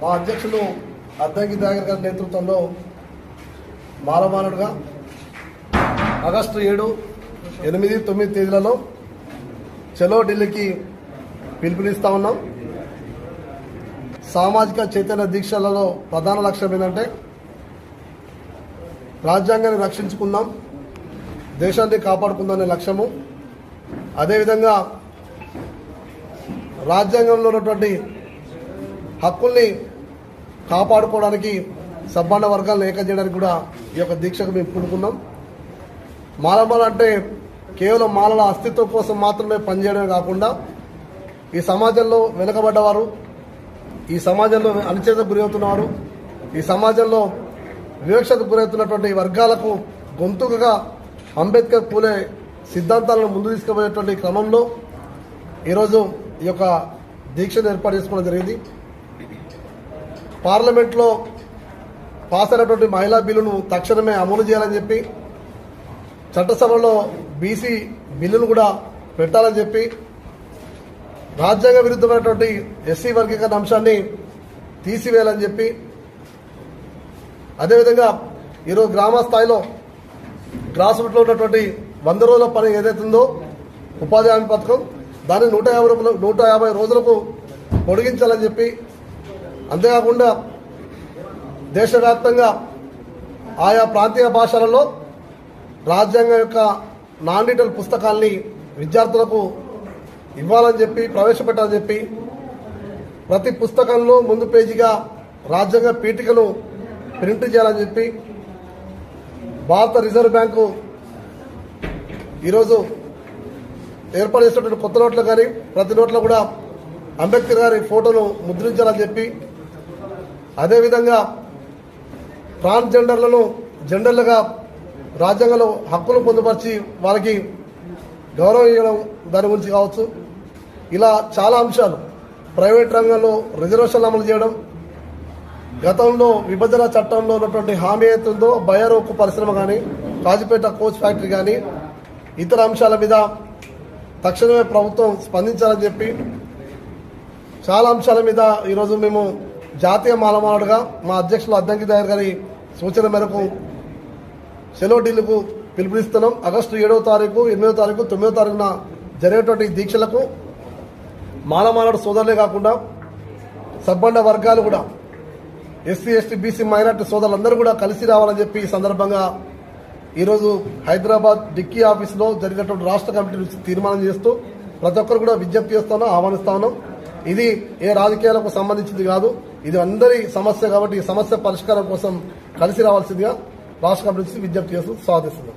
మా అధ్యక్షులు అద్దంకి దాగర్ గారి నేతృత్వంలో మాలమానుడుగా ఆగస్టు ఏడు ఎనిమిది తొమ్మిది తేదీలలో చలో ఢిల్లీకి పిలుపునిస్తా ఉన్నాం. సామాజిక చైతన్య దీక్షలలో ప్రధాన లక్ష్యం ఏంటంటే రాజ్యాంగాన్ని రక్షించుకుందాం దేశాన్ని కాపాడుకుందనే లక్ష్యము. అదేవిధంగా రాజ్యాంగంలో ఉన్నటువంటి హక్కుల్ని కాపాడుకోవడానికి సబ్బండ వర్గాలను ఏకం చేయడానికి కూడా ఈ యొక్క దీక్షకు మేము పూనుకున్నాం. మాలమాల అంటే కేవలం మాలల అస్తిత్వం కోసం మాత్రమే పనిచేయడమే కాకుండా ఈ సమాజంలో వెనుకబడ్డవారు ఈ సమాజంలో అణిచేతకు గురవుతున్నవారు ఈ సమాజంలో వివక్షకు గురవుతున్నటువంటి వర్గాలకు గొంతుకగా అంబేద్కర్ పూలే సిద్ధాంతాలను ముందు తీసుకుపోయేటువంటి క్రమంలో ఈరోజు ఈ యొక్క దీక్షను ఏర్పాటు చేసుకోవడం జరిగింది. పార్లమెంట్లో పాస్ అయినటువంటి మహిళా బిల్లును తక్షణమే అమలు చేయాలని చెప్పి చట్టసభలో బీసీ బిల్లును కూడా పెట్టాలని చెప్పి రాజ్యాంగ విరుద్ధమైనటువంటి ఎస్సీ వర్గీకరణ అంశాన్ని తీసివేయాలని చెప్పి అదేవిధంగా ఈరోజు గ్రామ స్థాయిలో గ్రాస్ రూట్లో ఉన్నటువంటి వంద రోజుల పని ఏదైతుందో ఉపాధి హామీ పథకం దాన్ని నూట యాభై రూపాయలు నూట యాభై రోజులకు పొడిగించాలని చెప్పి అంతేకాకుండా దేశవ్యాప్తంగా ఆయా ప్రాంతీయ భాషలలో రాజ్యాంగం యొక్క నాన్ డీటెయిల్ పుస్తకాల్ని విద్యార్థులకు ఇవ్వాలని చెప్పి ప్రవేశపెట్టాలని చెప్పి ప్రతి పుస్తకంలో ముందు పేజీగా రాజ్యాంగ పీఠికను ప్రింట్ చేయాలని చెప్పి భారత రిజర్వ్ బ్యాంకు ఈరోజు ఏర్పాటు చేసినటువంటి కొత్త నోట్లు కానీ ప్రతి నోట్లో కూడా అంబేద్కర్ గారి ఫోటోను ముద్రించాలని చెప్పి అదేవిధంగా ట్రాన్స్జెండర్లను జెండర్లుగా రాజ్యాంగంలో హక్కులు పొందుపరిచి వారికి గౌరవం ఇవ్వడం దాని గురించి కావచ్చు. ఇలా చాలా అంశాలు. ప్రైవేట్ రంగంలో రిజర్వేషన్లు అమలు చేయడం. గతంలో విభజన చట్టంలో ఉన్నటువంటి హామీ అవుతుందో బయర్ పరిశ్రమ కానీ కాజీపేట కోచ్ ఫ్యాక్టరీ కానీ ఇతర అంశాల మీద తక్షణమే ప్రభుత్వం స్పందించాలని చెప్పి చాలా అంశాల మీద ఈరోజు మేము జాతీయ మాలమాలుడుగా మా అధ్యక్షులు అద్దంకి దయార్ గారి సూచన మేరకు సెలవు ఢిల్లీకు పిలుపునిస్తున్నాం. ఆగస్టు ఏడవ తారీఖు ఎనిమిదవ తారీఖు తొమ్మిదవ తారీఖున జరిగేటువంటి దీక్షలకు మాలమాలడు సోదరులే కాకుండా సబ్బండ వర్గాలు కూడా ఎస్సీ ఎస్టీ బీసీ మైనార్టీ సోదరులందరూ కూడా కలిసి రావాలని చెప్పి ఈ సందర్భంగా ఈరోజు హైదరాబాద్ డిక్కీ ఆఫీసులో జరిగినటువంటి రాష్ట్ర కమిటీ నుంచి తీర్మానం చేస్తూ ప్రతి ఒక్కరు కూడా విజ్ఞప్తి చేస్తాను ఆహ్వానిస్తాను. ఇది ఏ రాజకీయాలకు సంబంధించింది కాదు. ఇది అందరి సమస్య కాబట్టి ఈ సమస్య పరిష్కారం కోసం కలిసి రావాల్సిందిగా రాష్ట్ర కమిటీ విజ్ఞప్తి చేస్తూ స్వాగతిస్తున్నాం